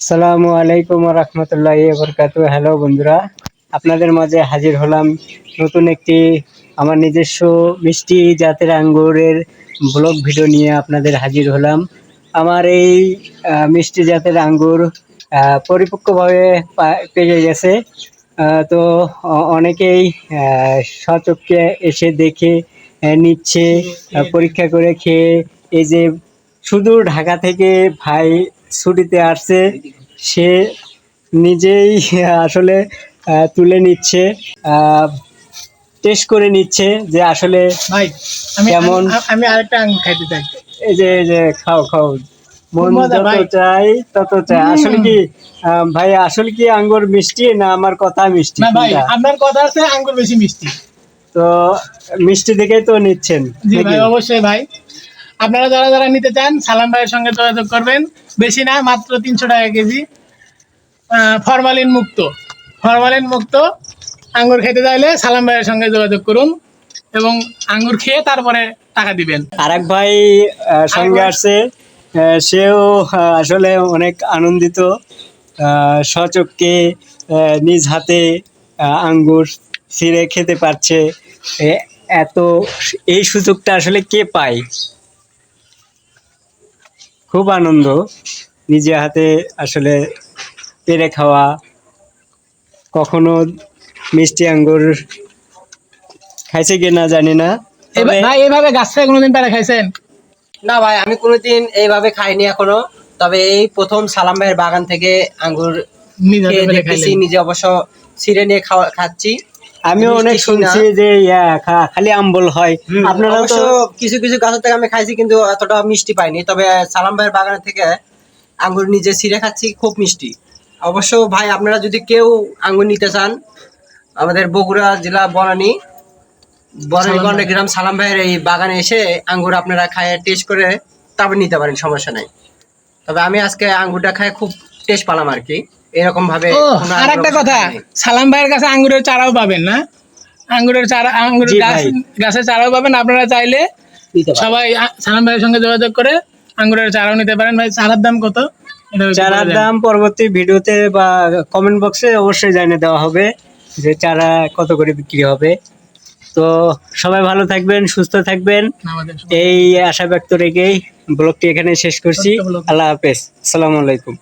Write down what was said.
সালামু আলাইকুম রহমতুল্লাহ বরকাত হ্যালো বন্ধুরা, আপনাদের মাঝে হাজির হলাম নতুন একটি আমার নিজস্ব মিষ্টি জাতের আঙ্গুরের ব্লগ ভিডিও নিয়ে আপনাদের হাজির হলাম। আমার এই মিষ্টি জাতের আঙ্গুর পরিপক্কভাবে পেকে গেছে। তো অনেকেই সচক্ষে এসে দেখে নিচ্ছে পরীক্ষা করে খেয়ে, এই যে শুধু ঢাকা থেকে ভাই ছুটিতে আসছে সে নিজেই আসলে তুলে নিচ্ছে টেস্ট করে নিচ্ছে যে আসলে কেমন? আমি- আমি আরেকটা আঙ্গুর খাইতে চাই। এই যে এই যে খাও খাও। মন যত চাই তত চাই। আসলে কি ভাই আসলে কি আঙ্গুর মিষ্টি না আমার কথা মিষ্টি না ভাই আপনার কথা আছে আঙ্গুর বেশি মিষ্টি। তো মিষ্টি দেখেই তো নিচ্ছেন জি ভাই অবশ্যই ভাই। আপনারা যারা যারা নিতে চান সালাম ভাইয়ের সঙ্গে যোগাযোগ করবেন। বেশি না মাত্র তিনশো টাকা কেজি। ফরমালিন মুক্ত। ফরমালিন মুক্ত। আঙ্গুর খেতে চাইলে সালাম ভাইয়ের সঙ্গে যোগাযোগ করুন এবং আঙ্গুর খেয়ে তারপরে টাকা দিবেন। আরেক ভাই সঙ্গে আসছে। সেও আসলে অনেক আনন্দিত। আহ, নিজ হাতে আঙ্গুর ছিঁড়ে খেতে পারছে। এত এই সুযোগটা আসলে কে পায়? খুব আনন্দ। নিজে হাতে আসলে পেরে খাওয়া কখনো মিষ্টি আঙ্গুর খাইছে কিনা জানি না। ভাই এইভাবে গাছ থেকে কোনোদিন পেরে খাইছেন? না ভাই আমি কোনোদিন এইভাবে খাইনি এখনও। তবে এই প্রথম সালাম ভাইয়ের বাগান থেকে আঙ্গুর নিজে অবশ্য ছিঁড়ে নিয়ে খাওয়া খাচ্ছি। আমিও অনেক শুনছি যে খালি আম্বল হয়। আপনারা তো কিছু কিছু গাছের থেকে আমি খাইছি কিন্তু এতটা মিষ্টি পাইনি। তবে সালাম ভাইয়ের বাগান থেকে আঙ্গুর নিজে ছিঁড়ে খাচ্ছি খুব মিষ্টি। অবশ্য ভাই আপনারা যদি কেউ আঙ্গুর নিতে চান আমাদের বগুড়া জেলা বনানী বনানীগঞ্জ গ্রাম সালাম ভাইয়ের এই বাগানে এসে আঙ্গুর আপনারা খায় টেস্ট করে তারপর নিতে পারেন সমস্যা নাই। তবে আমি আজকে আঙ্গুরটা খায় খুব টেস্ট পালাম আর কি। এরকম ভাবে আর একটা কথা সালাম ভাইয়ের কাছে আঙ্গুরের চারাও পাবেন না? আঙ্গুরের চারা আঙ্গুরের গাছ গাছের চারাও পাবেন আপনারা চাইলে সবাই সালাম ভাইয়ের সঙ্গে যোগাযোগ করে আঙ্গুরের চারাও নিতে পারেন। ভাই চারার দাম কত? চারার দাম পরবর্তী ভিডিওতে বা কমেন্ট বক্সে অবশ্যই জানিয়ে দেওয়া হবে যে চারা কত করে বিক্রি হবে। তো সবাই ভালো থাকবেন সুস্থ থাকবেন। এই আশা ব্যক্ত রেখেই ব্লগটি এখানে শেষ করছি। আল্লাহ হাফেজ। আসসালামু আলাইকুম।